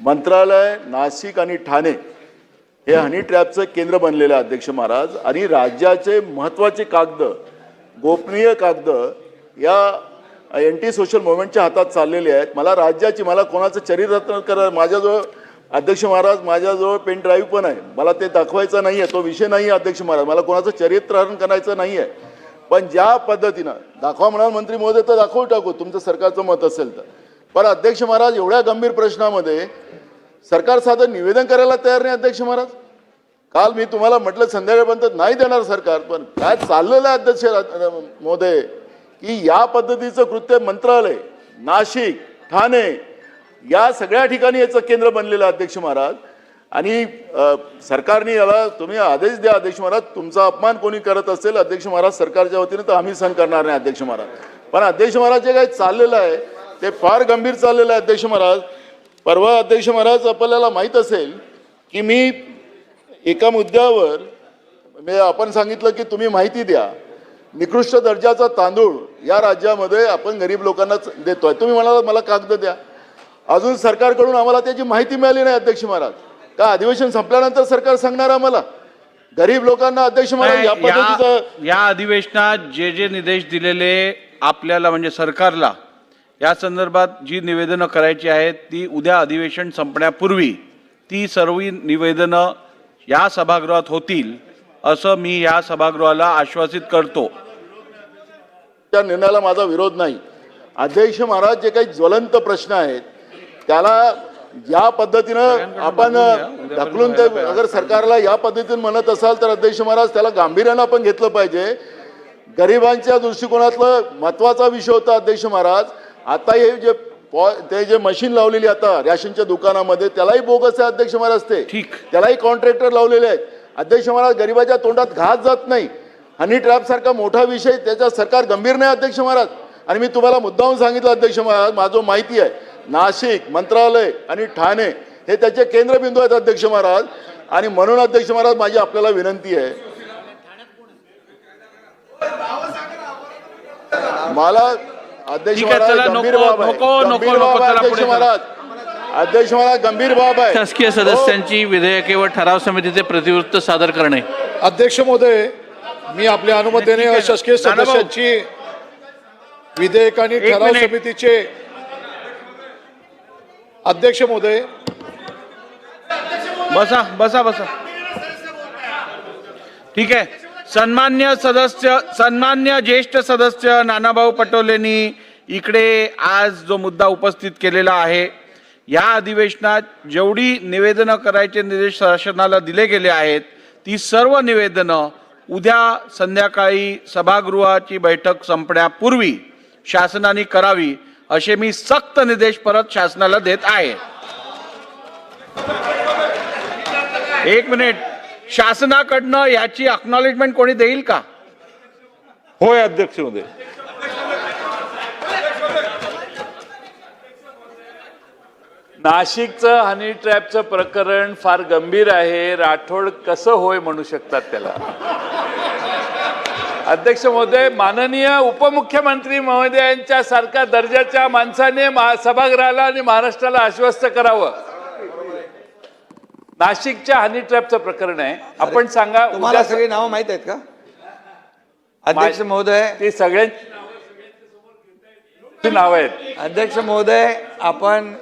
मंत्रालय नाशिक आणि ठाणे हे हनी ट्रॅपचं केंद्र बनलेलं आहे अध्यक्ष महाराज. आणि राज्याचे महत्त्वाचे कागद गोपनीय कागद या अँटी सोशल मुवमेंटच्या हातात चाललेले आहेत. मला राज्याची मला कोणाचं चरित्र करा माझ्याजवळ अध्यक्ष महाराज माझ्याजवळ पेन ड्राईव्ह पण आहे. मला ते दाखवायचं नाही आहे तो विषय नाही आहे अध्यक्ष महाराज. मला कोणाचं चरित्रहरण करायचं नाही आहे पण ज्या पद्धतीनं दाखवा म्हणाल मंत्री महोदय तर दाखवू टाकू. तुमचं सरकारचं मत असेल तर. पण अध्यक्ष महाराज एवढ्या गंभीर प्रश्नामध्ये सरकार साधं निवेदन करायला तयार नाही अध्यक्ष महाराज? काल मी तुम्हाला म्हटलं संध्याकाळपर्यंत नाही देणार सरकार पण काय चाललेलं आहे अध्यक्ष रा- महोदय की या पद्धतीचं कृत्य मंत्रालय नाशिक ठाणे या सगळ्या ठिकाणी याचं केंद्र बनलेलं आहे अध्यक्ष महाराज. आणि सरकारने याला तुम्ही आदेश द्या अध्यक्ष महाराज तुमचा अपमान कोणी करत असेल अध्यक्ष महाराज सरकारच्या वतीने तर आम्ही सहन करणार नाही अध्यक्ष महाराज. पण अध्यक्ष महाराज जे काही चाललेलं आहे ते फार गंभीर चाललेलं आहे अध्यक्ष महाराज. परवा अध्यक्ष महाराज आपल्याला माहीत असेल की मी एका मुद्द्यावर म्हणजे आपण सांगितलं की तुम्ही माहिती द्या निकृष्ट दर्जाचा तांदूळ या राज्यामध्ये आपण गरीब लोकांना देतोय. तुम्ही म्हणाला मला कागद द्या. अजून सरकारकडून आम्हाला त्याची माहिती मिळाली नाही अध्यक्ष महाराज. का अधिवेशन संपल्यानंतर सरकार सांगणार आम्हाला? गरीब लोकांना अध्यक्ष महाराज या पद्धतीचं या या अधिवेशनात जे जे निर्देश दिलेले आपल्याला म्हणजे सरकारला या संदर्भात जी निवेदनं करायची आहेत ती उद्या अधिवेशन संपण्यापूर्वी ती सर्व निवेदनं या सभागृहात होतील असं मी या सभागृहाला आश्वासित करतो. त्या निर्णयाला माझा विरोध नाही. अध्यक्ष महाराज जे काही ज्वलंत प्रश्न आहेत त्याला या पद्धतीनं आपण ढकलून ते अगर सरकारला या पद्धतीने म्हणत असाल तर अध्यक्ष महाराज त्याला गांभीर्यानं आपण घेतलं पाहिजे. गरिबांच्या दृष्टिकोनातलं महत्त्वाचा विषय होता अध्यक्ष महाराज. आता हे जे ते जे मशीन लावलेली आता रॅशनच्या दुकानामध्ये त्यालाही बोगस आहे अध्यक्ष महाराज ते. ठीक. त्यालाही कॉन्ट्रॅक्टर लावलेले आहेत. अध्यक्ष महाराज गरिबाच्या तोंडात घास जात नाही. हनी ट्रॅप सारखा मोठा विषय त्याचा सरकार गंभीर नाही अध्यक्ष महाराज. आणि मी तुम्हाला मुद्दाहून सांगितलं अध्यक्ष महाराज माझं माहिती आहे. नाशिक मंत्रालय आणि ठाणे हे त्याचे केंद्रबिंदू आहेत अध्यक्ष महाराज. आणि म्हणून अध्यक्ष महाराज माझी आपल्याला विनंती आहे. मला अध्यक्ष ठीक आहे, महाराज चला, गंभीर नको, बाब आहे. नको, नको, गंभीर नको, बाब आहे चला, अध्यक्ष पुढे चला. महाराज अध्यक्ष महाराज गंभीर बाब आहे. शासकीय सदस्यांची विधेयके व ठराव समितीचे प्रतिवृत्त सादर करणे. अध्यक्ष महोदय मी आपल्या अनुमतीने अशासकीय नानाभाऊ. सदस्यांची विधेयक आणि एक ठराव मिनिट. समितीचे अध्यक्ष महोदय. बसा बसा बसा. ठीक आहे. सन्मान्य सदस्य सन्मान्य ज्येष्ठ सदस्य नानाभाऊ पटोलेंनी इकडे आज जो मुद्दा उपस्थित केलेला आहे या अधिवेशनात जेवढी निवेदनं करायचे निर्देश शासनाला दिले गेले आहेत ती सर्व निवेदनं उद्या संध्याकाळी सभागृहाची बैठक संपण्यापूर्वी शासनाने करावी असे मी सक्त निर्देश परत शासनाला देत आहे. एक मिनिट. शासनाकडनं याची अक्नॉलेजमेंट कोणी देईल का? होय अध्यक्ष महोदय. नाशिकचं हनी ट्रॅपचं प्रकरण फार गंभीर आहे. राठोड कसं होय म्हणू शकतात त्याला? अध्यक्ष महोदय माननीय उपमुख्यमंत्री महोदयांच्या सारख्या दर्जाच्या माणसाने महा- सभागृहाला आणि महाराष्ट्राला आश्वस्त करावं. नाशिकच्या हनी ट्रॅपचं प्रकरण आहे. आपण सांगा तुम्हाला सगळी नावं माहीत आहेत का? अध्यक्ष महोदय ती सगळ्यांची नाव आहेत. अध्यक्ष महोदय आपण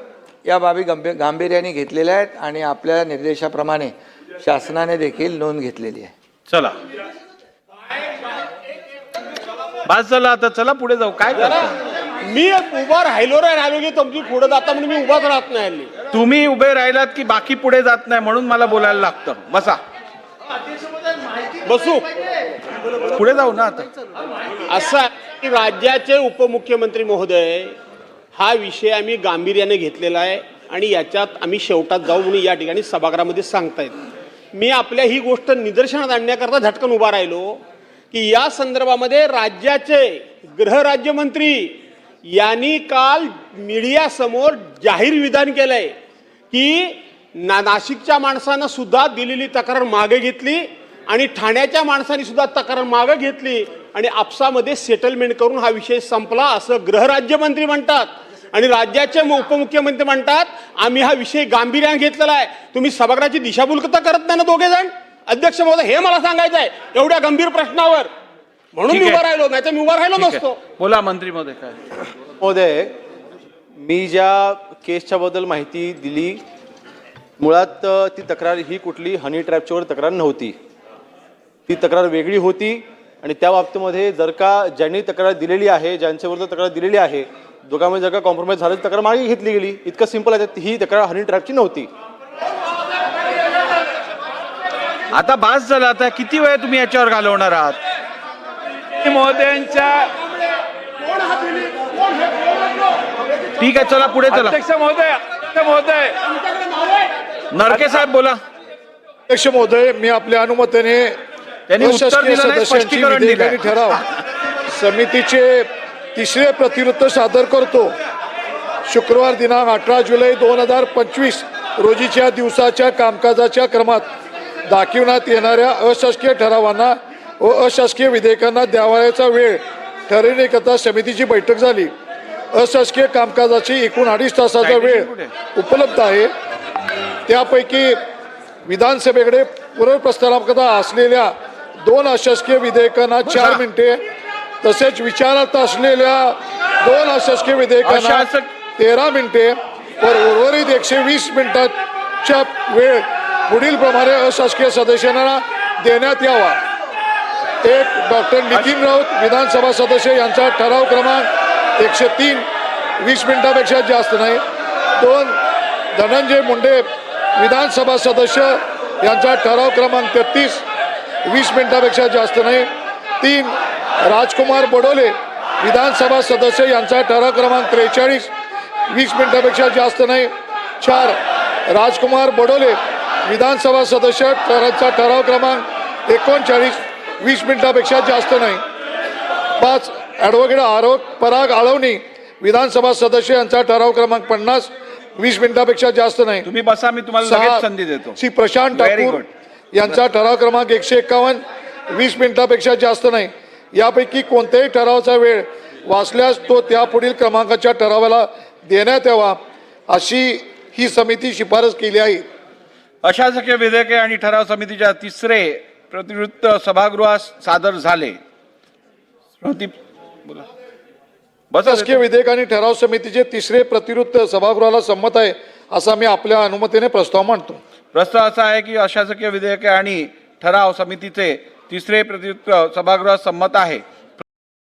या बाबी गंभीर गांभीर्याने घेतलेल्या आहेत आणि आपल्या निर्देशाप्रमाणे शासनाने देखील नोंद घेतलेली आहे. चला. बस चला आता. चला पुढे जाऊ. काय करता? मी उभा राहिलो रे राहिलो की तुमची पुढे जाता म्हणून मी उभाच राहत नाही हल्ली. तुम्ही उभे राहिलात की बाकी पुढे जात नाही म्हणून मला बोलायला लागतं. बसा. बसू. पुढे जाऊ ना आता. असं की राज्याचे उपमुख्यमंत्री महोदय हा विषय आम्ही गांभीर्याने घेतलेला आहे आणि याच्यात आम्ही शेवटात जाऊ म्हणून या ठिकाणी सभागृहामध्ये सांगतायत मी आपल्या ही गोष्ट निदर्शनात आणण्याकरता झटकन उभा राहिलो की या संदर्भामध्ये राज्याचे गृहराज्यमंत्री यांनी काल मीडियासमोर जाहीर विधान केलंय की ना नाशिकच्या माणसानं सुद्धा दिलेली तक्रार मागे घेतली आणि ठाण्याच्या माणसांनी सुद्धा तक्रार मागे घेतली आणि आपसामध्ये सेटलमेंट करून हा विषय संपला असं गृहराज्यमंत्री म्हणतात. आणि राज्याचे उपमुख्यमंत्री म्हणतात आम्ही हा विषय गांभीर्याने घेतलेला आहे. तुम्ही सभागृहाची दिशाभूल करत नाही ना दोघे जण अध्यक्ष महोदय हे मला सांगायचं आहे एवढ्या गंभीर प्रश्नावर. म्हणून मी. उभा राहिलो नाही तर मी उभा राहिलो. नसतो. बोला मंत्री महोदय काय? महोदय मी ज्या केसच्या बद्दल माहिती दिली मुळात ती तक्रार ही कुठली हनी ट्रॅपच्यावर तक्रार नव्हती. ती तक्रार वेगळी होती आणि त्या बाबतीमध्ये जर का ज्यांनी तक्रार दिलेली आहे ज्यांच्याविरुद्ध तक्रार दिलेली आहे दोघांमध्ये जर का कॉम्प्रोमाइज झालं तर तक्रार मागे घेतली गेली. इतकं सिंपल आहे ही तक्रार हनी ट्रॅपची नव्हती. आता बास झाला आता किती वेळ तुम्ही याच्यावर घालवणार आहात? महोदयांच्या ठीक आहे चला पुढे चला. अध्यक्ष महोदय अध्यक्ष महोदय. नरके साहेब बोला. अध्यक्ष महोदय मी आपल्या अनुमतीने त्यांनी सदस्यांची ठराव. समितीचे तिसरे प्रतिवृत्त सादर करतो. शुक्रवार दिनांक अठरा जुलै दोन हजार पंचवीस रोजीच्या दिवसाच्या कामकाजाच्या क्रमात दाखविण्यात येणाऱ्या अशासकीय ठरावांना व अशासकीय विधेयकांना द्यावयाचा वेळ ठरविण्याकरता समितीची बैठक झाली. अशासकीय कामकाजाची एकूण अडीच तासाचा वेळ उपलब्ध आहे. त्यापैकी विधानसभेकडे पूर्वप्रस्तावाकरता असलेल्या दोन अशासकीय विधेयकांना चार मिनिटे तसेच विचारात असलेल्या दोन अशासकीय विधेयकांना तेरा मिनिटे वर उर्वरित एकशे वीस मिनिटाच्या वेळ पुढील प्रमाणे अशासकीय सदस्यांना देण्यात यावा. एक डॉक्टर नितीन राऊत विधानसभा सदस्य यांचा ठराव क्रमांक एकशे तीन वीस मिनिटापेक्षा जास्त नाही. दोन धनंजय मुंडे विधानसभा सदस्य यांचा ठराव क्रमांक तेहतीस वीस मिनिटापेक्षा जास्त नाही. तीन राजकुमार बडोले विधानसभा सदस्य यांचा ठराव क्रमांक त्रेचाळीस वीस मिनिटापेक्षा जास्त नाही. चार राजकुमार बडोले विधानसभा सदस्य यांचा ठराव क्रमांक एकोणचाळीस वीस मिनिटापेक्षा जास्त नाही. पाच ॲडव्होकेट आरोप पराग आळवणी विधानसभा सदस्य यांचा ठराव क्रमांक पन्नास वीस मिनिटापेक्षा जास्त नाही. तुम्ही बसा मी तुम्हाला लगेच संधी देतो. Shri Prashant Very Thakur good. यांचा ठराव क्रमांक एकशे एकावन्न वीस मिनिटापेक्षा जास्त नाही. यापैकी कोणत्याही ठरावाचा वेळ वाचल्यास तो त्यापुढील क्रमांकाच्या ठरावाला देण्यात यावा अशी ही समिती शिफारस केली आहे. अशासकीय विधेयके आणि ठराव समितीच्या तिसरे प्रतिवृत्त सभागृहास सादर झाले. स्मृती बोला. बसा शासकीय विधेयक आणि ठराव समितीचे तिसरे प्रतिवृत्त सभागृहाला संमत आहे असा मी आपल्या अनुमतीने प्रस्ताव मांडतो. प्रस्ताव असा आहे की अशासकीय विधेयके आणि ठराव समितीचे तिसरे प्रतिवृत्त सभागृहात संमत आहे.